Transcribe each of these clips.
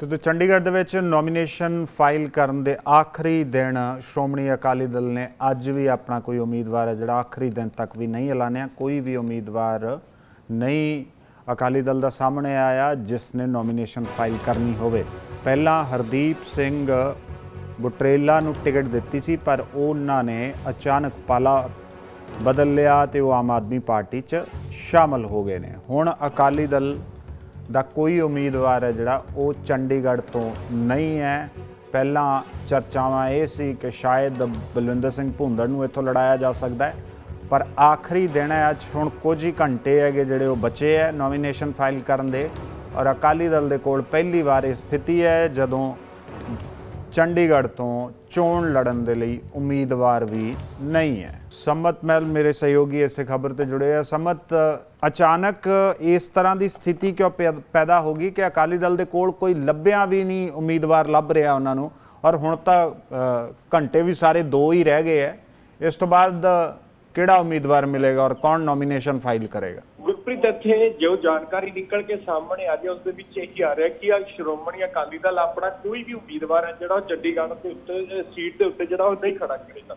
ਤੇ ਚੰਡੀਗੜ੍ਹ ਦੇ ਵਿੱਚ ਨੋਮੀਨੇਸ਼ਨ ਫਾਈਲ ਕਰਨ ਦੇ ਆਖਰੀ ਦਿਨ ਸ਼੍ਰੋਮਣੀ ਅਕਾਲੀ ਦਲ ਨੇ ਅੱਜ ਵੀ ਆਪਣਾ ਕੋਈ ਉਮੀਦਵਾਰ ਹੈ, ਜਿਹੜਾ ਆਖਰੀ ਦਿਨ ਤੱਕ ਵੀ ਨਹੀਂ ਐਲਾਨਿਆ, ਕੋਈ ਵੀ ਉਮੀਦਵਾਰ ਨਹੀਂ ਅਕਾਲੀ ਦਲ ਦਾ ਸਾਹਮਣੇ ਆਇਆ, ਜਿਸ ਨੇ ਨੋਮੀਨੇਸ਼ਨ ਫਾਈਲ ਕਰਨੀ ਹੋਵੇ। ਪਹਿਲਾਂ ਹਰਦੀਪ ਸਿੰਘ ਬੁਟਰੇਲਾ ਨੂੰ ਟਿਕਟ ਦਿੱਤੀ ਸੀ, ਪਰ ਉਹਨਾਂ ਨੇ ਅਚਾਨਕ ਪਾਲਾ ਬਦਲ ਲਿਆ ਤੇ ਉਹ ਆਮ ਆਦਮੀ ਪਾਰਟੀ 'ਚ ਸ਼ਾਮਲ ਹੋ ਗਏ ਨੇ। ਹੁਣ ਅਕਾਲੀ ਦਲ ਦਾ ਕੋਈ ਉਮੀਦਵਾਰ ਹੈ ਜਿਹੜਾ ਉਹ ਚੰਡੀਗੜ੍ਹ ਤੋਂ ਨਹੀਂ ਹੈ। ਪਹਿਲਾਂ ਚਰਚਾਵਾਂ ਇਹ ਸੀ ਕਿ ਸ਼ਾਇਦ ਬਲਵਿੰਦਰ ਸਿੰਘ ਭੁੰਦੜ ਨੂੰ ਇੱਥੋਂ ਲੜਾਇਆ ਜਾ ਸਕਦਾ ਹੈ। ਪਰ ਆਖਰੀ ਦਿਨ ਹੈ, ਅੱਜ ਹੁਣ ਕੁਝ ਹੀ ਘੰਟੇ ਹੈਗੇ ਜਿਹੜੇ ਉਹ ਬਚੇ ਹੈ ਨੋਮੀਨੇਸ਼ਨ ਫਾਈਲ ਕਰਨ ਦੇ। ਔਰ ਅਕਾਲੀ ਦਲ ਦੇ ਕੋਲ ਪਹਿਲੀ ਵਾਰ ਇਹ ਸਥਿਤੀ ਹੈ, ਜਦੋਂ ਚੰਡੀਗੜ੍ਹ ਤੋਂ ਚੋਣ ਲੜਨ ਦੇ ਲਈ ਉਮੀਦਵਾਰ ਵੀ ਨਹੀਂ ਹੈ। ਸੰਮਤ ਮਹਿਲ ਮੇਰੇ ਸਹਿਯੋਗੀ ਇਸੇ ਖਬਰ ਤੇ ਜੁੜੇ ਆ। ਸੰਮਤ, ਅਚਾਨਕ ਇਸ ਤਰ੍ਹਾਂ ਦੀ ਸਥਿਤੀ ਕਿਉਂ ਪੈ- ਪੈਦਾ ਹੋ ਗਈ ਕਿ ਅਕਾਲੀ ਦਲ ਦੇ ਕੋਲ ਕੋਈ ਲੱਭਿਆ ਵੀ ਨਹੀਂ, ਉਮੀਦਵਾਰ ਲੱਭ ਰਿਹਾ ਉਹਨਾਂ ਨੂੰ? ਔਰ ਹੁਣ ਤਾਂ ਘੰਟੇ ਵੀ ਸਾਰੇ ਦੋ ਹੀ ਰਹਿ ਗਏ ਹੈ ਇਸ ਤੋਂ ਬਾਅਦ ਕਿਹੜਾ ਉਮੀਦਵਾਰ ਮਿਲੇਗਾ ਔਰ ਕੌਣ ਨੋਮੀਨੇਸ਼ਨ ਫਾਈਲ ਕਰੇਗਾ? ਗੁਰਪ੍ਰੀਤ ਇੱਥੇ ਜੋ ਜਾਣਕਾਰੀ ਨਿਕਲ ਕੇ ਸਾਹਮਣੇ ਆ ਰਹੀ ਹੈ, ਉਸ ਦੇ ਵਿੱਚ ਇਹ ਆ ਰਿਹਾ ਕਿ ਆ ਸ਼੍ਰੋਮਣੀ ਅਕਾਲੀ ਦਲ ਆਪਣਾ ਕੋਈ ਵੀ ਉਮੀਦਵਾਰ ਹੈ, ਜਿਹੜਾ ਉਹ ਚੰਡੀਗੜ੍ਹ ਦੇ ਉੱਤੇ ਸੀਟ ਦੇ ਉੱਤੇ ਜਿਹੜਾ ਉਹ ਨਹੀਂ ਖੜਾ ਕਰੇਗਾ।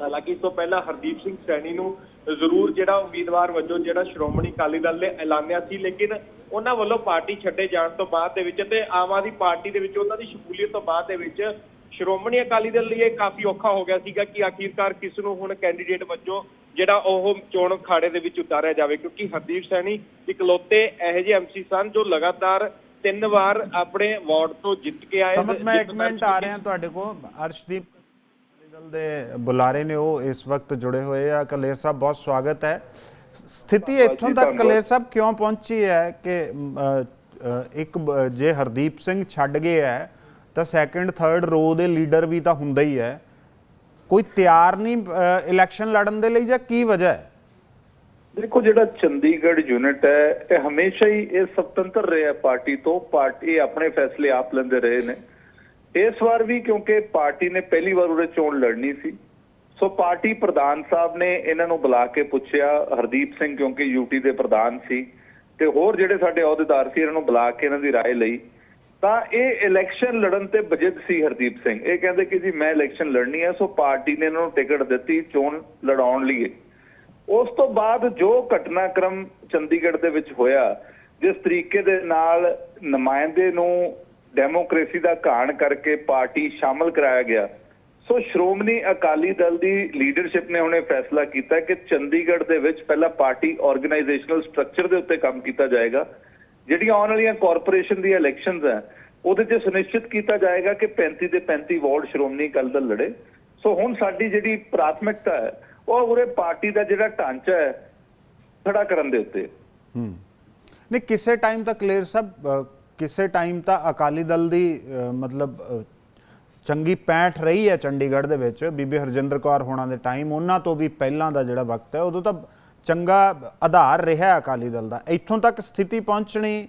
ਹਾਲਾਂਕਿ ਇਸ ਤੋਂ ਪਹਿਲਾਂ ਹਰਦੀਪ ਸਿੰਘ ਸੈਣੀ ਨੂੰ ਜ਼ਰੂਰ ਜਿਹੜਾ ਉਮੀਦਵਾਰ ਵਜੋਂ ਜਿਹੜਾ ਸ਼੍ਰੋਮਣੀ ਅਕਾਲੀ ਦਲ ਨੇ ਐਲਾਨਿਆ ਸੀ, ਲੇਕਿਨ ਉਹਨਾਂ ਵੱਲੋਂ ਪਾਰਟੀ ਛੱਡੇ ਜਾਣ ਤੋਂ ਬਾਅਦ ਦੇ ਵਿੱਚ ਤੇ ਆਮ ਆਦਮੀ ਪਾਰਟੀ ਦੇ ਵਿੱਚ ਉਹਨਾਂ ਦੀ ਸ਼ਮੂਲੀਅਤ ਤੋਂ ਬਾਅਦ ਦੇ ਵਿੱਚ ਸ਼੍ਰੋਮਣੀ ਅਕਾਲੀ ਦਲ ਲਈ ਇਹ ਕਾਫੀ ਔਖਾ ਹੋ ਗਿਆ ਸੀਗਾ ਕਿ ਆਖਿਰਕਾਰ ਕਿਸ ਨੂੰ ਹੁਣ ਕੈਂਡੀਡੇਟ ਵਜੋਂ ਜਿਹੜਾ ਉਹ ਚੋਣ ਖਾੜੇ ਦੇ ਵਿੱਚ ਉਤਾਰਿਆ ਜਾਵੇ ਕਿਉਂਕਿ ਹਰਦੀਪ ਸੈਣੀ ਇਕਲੌਤੇ ਇਹੋ ਜਿਹੇ ਐਮਸੀ ਸਨ ਜੋ ਲਗਾਤਾਰ ਤਿੰਨ ਵਾਰ ਆਪਣੇ ਵਾਰਡ ਤੋਂ ਜਿੱਤ ਕੇ ਆਏ ਸਮਤ ਮੈਂ ਇੱਕ ਮਿੰਟ ਆ ਰਿਹਾ ਤੁਹਾਡੇ ਕੋਲ। ਅਰਸ਼ਦੀਪ ਦਲ ਦੇ ਬੁਲਾਰੇ ਨੇ ਉਹ ਇਸ ਵਕਤ ਜੁੜੇ ਹੋਏ ਆ। ਕਲੇਰ ਸਾਹਿਬ ਬਹੁਤ ਸਵਾਗਤ ਹੈ। ਸਥਿਤੀ ਇੱਥੋਂ ਤੱਕ ਕਲੇਰ ਸਾਹਿਬ ਕਿਉਂ ਪਹੁੰਚੀ ਹੈ ਕਿ ਇੱਕ ਜੇ ਹਰਦੀਪ ਸਿੰਘ ਛੱਡ ਗਏ ਹੈ ਤਾਂ ਸੈਕੰਡ ਥਰਡ ਰੋ ਦੇ ਲੀਡਰ ਵੀ ਤਾਂ ਹੁੰਦਾ ਹੀ ਹੈ। ਕੋਈ ਤਿਆਰ ਨਹੀਂ ਇਲੈਕਸ਼ਨ ਲੜਨ ਦੇ ਲਈ ਜਾਂ ਕੀ ਵਜ੍ਹਾ ਹੈ ਦੇਖੋ ਜਿਹੜਾ ਚੰਡੀਗੜ੍ਹ ਯੂਨਿਟ ਹੈ ਇਹ ਹਮੇਸ਼ਾ ਹੀ ਇਹ ਸੁਤੰਤਰ ਰਿਹਾ ਪਾਰਟੀ ਤੋਂ ਪਾਰਟੀ ਆਪਣੇ ਫੈਸਲੇ ਆਪ ਲੈਂਦੇ ਰਹੇ ਨੇ ਇਸ ਵਾਰ ਵੀ ਕਿਉਂਕਿ ਪਾਰਟੀ ਨੇ ਪਹਿਲੀ ਵਾਰ ਉਹਦੇ ਚੋਣ ਲੜਨੀ ਸੀ ਸੋ ਪਾਰਟੀ ਪ੍ਰਧਾਨ ਸਾਹਿਬ ਨੇ ਇਹਨਾਂ ਨੂੰ ਬੁਲਾ ਕੇ ਪੁੱਛਿਆ ਹਰਦੀਪ ਸਿੰਘ ਕਿਉਂਕਿ ਯੂਟੀ ਦੇ ਪ੍ਰਧਾਨ ਸੀ ਤੇ ਹੋਰ ਜਿਹੜੇ ਸਾਡੇ ਅਹੁਦੇਦਾਰ ਸੀ ਇਹਨਾਂ ਨੂੰ ਬੁਲਾ ਕੇ ਇਹਨਾਂ ਦੀ رائے ਲਈ ਤਾਂ ਇਹ ਇਲੈਕਸ਼ਨ ਲੜਨ ਤੇ ਬਜਿੱਦ ਸੀ ਹਰਦੀਪ ਸਿੰਘ। ਇਹ ਕਹਿੰਦੇ ਕਿ ਜੀ ਮੈਂ ਇਲੈਕਸ਼ਨ ਲੜਨੀ ਹੈ ਸੋ ਪਾਰਟੀ ਨੇ ਇਹਨਾਂ ਨੂੰ ਟਿਕਟ ਦਿੱਤੀ ਚੋਣ ਲੜਾਉਣ ਲਈ। ਉਸ ਤੋਂ ਬਾਅਦ ਜੋ ਘਟਨਾਕ੍ਰਮ ਚੰਡੀਗੜ੍ਹ ਦੇ ਵਿੱਚ ਹੋਇਆ, ਜਿਸ ਤਰੀਕੇ ਦੇ ਨਾਲ ਨੁਮਾਇੰਦੇ ਨੂੰ ਡੈਮੋਕ੍ਰੇਸੀ ਦਾ ਘਾਣ ਕਰਕੇ ਪਾਰਟੀ ਸ਼ਾਮਲ ਕਰਾਇਆ ਗਿਆ, ਸੋ ਸ਼੍ਰੋਮਣੀ ਅਕਾਲੀ ਦਲ ਦੀ ਲੀਡਰਸ਼ਿਪ ਨੇ ਹੁਣੇ ਫੈਸਲਾ ਕੀਤਾ ਕਿ ਚੰਡੀਗੜ੍ਹ ਦੇ ਵਿੱਚ ਪਹਿਲਾਂ ਪਾਰਟੀ ਆਰਗੇਨਾਈਜੇਸ਼ਨਲ ਸਟਰਕਚਰ ਦੇ ਉੱਤੇ ਕੰਮ ਕੀਤਾ ਜਾਏਗਾ। ਜਿਹੜੀਆਂ ਆਉਣ ਵਾਲੀਆਂ ਕਾਰਪੋਰੇਸ਼ਨ ਦੀਆਂ ਇਲੈਕਸ਼ਨਸ ਹੈ, ਉਹਦੇ 'ਚ ਸੁਨਿਸ਼ਚਿਤ ਕੀਤਾ ਜਾਏਗਾ ਕਿ 35 ਦੇ 35 ਵਾਰਡ ਸ਼੍ਰੋਮਣੀ ਅਕਾਲੀ ਦਲ ਲੜੇ। ਸੋ ਹੁਣ ਸਾਡੀ ਜਿਹੜੀ ਪ੍ਰਾਥਮਿਕਤਾ ਹੈ, ਉਹ ਉਰੇ ਪਾਰਟੀ ਦਾ ਜਿਹੜਾ ਢਾਂਚਾ ਹੈ, ਖੜਾ ਕਰਨ ਦੇ ਉੱਤੇ। ਹੂੰ। ਨਹੀਂ, ਕਿਸੇ ਟਾਈਮ ਤਾਂ ਕਲੀਅਰ ਸਾਹਿਬ ਕਿਸੇ ਟਾਈਮ ਤਾਂ ਅਕਾਲੀ ਦਲ ਦੀ ਮਤਲਬ ਚੰਗੀ ਪੈਂਠ ਰਹੀ ਹੈ ਚੰਡੀਗੜ੍ਹ ਦੇ ਵਿੱਚ, ਬੀਬੀ ਹਰਜਿੰਦਰ ਕੌਰ ਹੋਣਾ ਦੇ ਟਾਈਮ ਉਹਨਾਂ ਤੋਂ ਵੀ ਪਹਿਲਾਂ ਦਾ ਜਿਹੜਾ ਵਕਤ ਹੈ, ਉਦੋਂ ਤਾਂ ਚੰਗਾ ਆਧਾਰ ਰਿਹਾ ਅਕਾਲੀ ਦਲ ਦਾ। ਇੱਥੋਂ ਤੱਕ ਸਥਿਤੀ ਪਹੁੰਚਣੀ?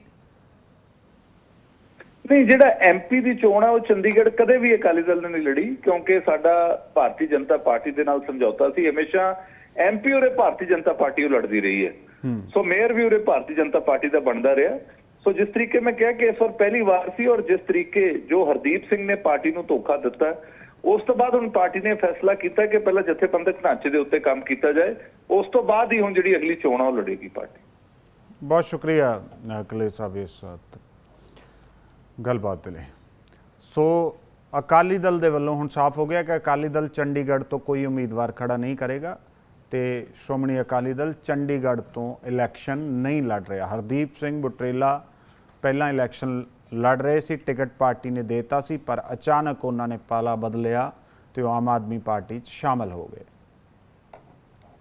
ਨਹੀਂ ਜਿਹੜਾ ਐਮਪੀ ਦੀ ਚੋਣ ਹੈ ਉਹ ਚੰਡੀਗੜ੍ਹ ਕਦੇ ਵੀ ਅਕਾਲੀ ਦਲ ਨੇ ਨਹੀਂ ਲੜੀ ਕਿਉਂਕਿ ਸਾਡਾ ਭਾਰਤੀ ਜਨਤਾ ਪਾਰਟੀ ਦੇ ਨਾਲ ਸਮਝੌਤਾ ਸੀ। ਹਮੇਸ਼ਾ ਐਮਪੀ ਉਰੇ ਭਾਰਤੀ ਜਨਤਾ ਪਾਰਟੀ ਉਹ ਲੜਦੀ ਰਹੀ ਹੈ। ਸੋ ਮੇਅਰ ਵੀ ਉਰੇ ਭਾਰਤੀ ਜਨਤਾ ਪਾਰਟੀ ਦਾ ਬਣਦਾ ਰਿਹਾ। ਸੋ ਜਿਸ ਤਰੀਕੇ ਮੈਂ ਕਿਹਾ ਕਿ ਇਸ ਵਾਰ ਪਹਿਲੀ ਵਾਰ ਸੀ ਔਰ ਜਿਸ ਤਰੀਕੇ ਜੋ ਹਰਦੀਪ ਸਿੰਘ ਨੇ ਪਾਰਟੀ ਨੂੰ ਧੋਖਾ ਦਿੱਤਾ ਉਸ ਤੋਂ ਬਾਅਦ ਹੁਣ ਪਾਰਟੀ ਨੇ ਫੈਸਲਾ ਕੀਤਾ ਕਿ ਪਹਿਲਾਂ ਜਥੇਬੰਦਕ ਢਾਂਚੇ ਦੇ ਉੱਤੇ ਕੰਮ ਕੀਤਾ ਜਾਏ। ਉਸ ਤੋਂ ਬਾਅਦ ਹੀ ਹੁਣ ਜਿਹੜੀ ਅਗਲੀ ਚੋਣ ਉਹ ਲੜੇਗੀ ਪਾਰਟੀ। ਬਹੁਤ ਸ਼ੁਕਰੀਆ ਅ, ਸਾਹਿਬ ਇਸ ਗੱਲਬਾਤ ਦੇ ਲਈ। ਸੋ ਅਕਾਲੀ ਦਲ ਦੇ ਵੱਲੋਂ ਹੁਣ ਸਾਫ਼ ਹੋ ਗਿਆ ਕਿ ਅਕਾਲੀ ਦਲ ਚੰਡੀਗੜ੍ਹ ਤੋਂ ਕੋਈ ਉਮੀਦਵਾਰ ਖੜਾ ਨਹੀਂ ਕਰੇਗਾ ਤੇ ਸ਼੍ਰੋਮਣੀ ਅਕਾਲੀ ਦਲ ਚੰਡੀਗੜ੍ਹ ਤੋਂ ਇਲੈਕਸ਼ਨ ਨਹੀਂ ਲੜ ਰਿਹਾ। ਹਰਦੀਪ ਸਿੰਘ ਬੁਟਰੇਲਾ ਪਹਿਲਾਂ ਇਲੈਕਸ਼ਨ ਲੜ ਰਹੇ ਸੀ, ਟਿਕਟ ਪਾਰਟੀ ਨੇ ਦੇਤਾ ਸੀ, ਪਰ ਅਚਾਨਕ ਉਹਨਾਂ ਨੇ ਪਾਲਾ ਬਦਲਿਆ ਤੇ ਉਹ ਆਮ ਆਦਮੀ ਪਾਰਟੀ 'ਚ ਸ਼ਾਮਲ ਹੋ ਗਏ।